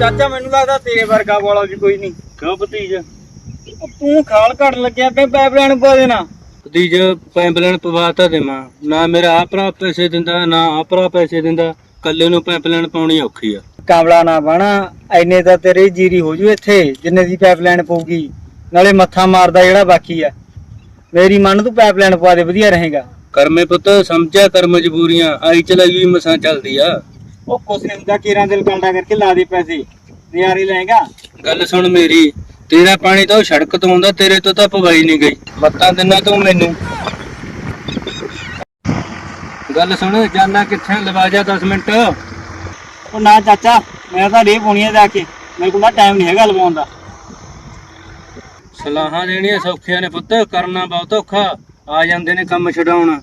ਚਾਚਾ ਮੈਨੂੰ ਲੱਗਦਾ ਤੇਰੇ ਵਰਗਾ ਵਾਲਾ ਵੀ ਕੋਈ ਨਹੀਂ। ਕਿਉਂ ਭਤੀਜ? ਤੂੰ ਖਾਲ ਘੜ ਲੱਗਿਆ ਪਿਆ ਪਾਈਪਲਾਈਨ ਪਾ ਦੇਣਾ। ਭਤੀਜ ਪਾਈਪਲਾਈਨ ਪਵਾਤਾ ਦੇਵਾਂ। ਨਾ ਮੇਰਾ ਆਹ ਭਰਾ ਪੈਸੇ ਦਿੰਦਾ ਨਾ ਆਹ ਭਰਾ ਪੈਸੇ ਦਿੰਦਾ। ਕੱਲੇ ਨੂੰ ਪਾਈਪਲਾਈਨ ਪਾਉਣੀ ਔਖੀ ਆ। ਕਾਮਲਾ ਨਾ ਬਣਾ ਐਨੇ ਤਾਂ ਤੇਰੀ ਜੀਰੀ ਹੋ ਜੂ ਇੱਥੇ ਜਿੰਨੇ ਦੀ ਪਾਈਪਲਾਈਨ ਪਊਗੀ। ਨਾਲੇ ਮੱਥਾ ਮਾਰਦਾ ਜਿਹੜਾ ਬਾਕੀ ਆ। ਮੇਰੀ ਮੰਨ ਤੂੰ ਪਾਈਪਲਾਈਨ ਪਵਾ ਦੇ ਵਧੀਆ ਰਹੇਗਾ। ਕਰਮੇ ਪੁੱਤ ਸਮਝਿਆ ਕਰ ਮਜਬੂਰੀਆਂ ਆਈ ਚਲਾਈ ਮਸਾਂ ਚੱਲਦੀ ਆ। ਉਹ ਕੁਛ ਨਹੀਂ ਹੁੰਦਾ ਕੇਰਾਂ ਦਿਲ ਕੰਡਾ ਕਰਕੇ ਲਾ ਦੇ ਪੈਸੇ। ਨਿਆਰੇ ਲਏਗਾ। ਗੱਲ ਸੁਣ ਮੇਰੀ ਤੇਰਾ ਪਾਣੀ ਤਾਂ ਉਹ ਸੜਕ ਤੋਂ ਆਉਂਦਾ ਤੇਰੇ ਤੋਂ ਤਾਂ ਪਵਾਈ ਨਹੀਂ ਗਈ। ਮੱਤਾਂ ਦਿਨਾਂ ਤੂੰ ਮੈਨੂੰ। ਗੱਲ ਸੁਣ ਜਾਨਾ ਕਿੱਥੇ ਲਵਾ ਜਾ 10 ਮਿੰਟ। ਉਹ ਨਾ ਚਾਚਾ ਮੈਂ ਤਾਂ ਰੇ ਪਾਉਣੀ ਆ ਜਾ ਕੇ ਮੇਰੇ ਕੋਲ ਤਾਂ ਟਾਈਮ ਨਹੀਂ ਹੈਗਾ ਲਵਾਉਣ ਦਾ। ਸਲਾਹਾਂ ਦੇਣੀਆਂ ਸੌਖੀਆਂ ਨੇ ਪੁੱਤ ਕਰਨਾ ਬਹੁਤ ਔਖਾ। ਆ ਜਾਂਦੇ ਨੇ ਕੰਮ ਛਡਾਉਣ।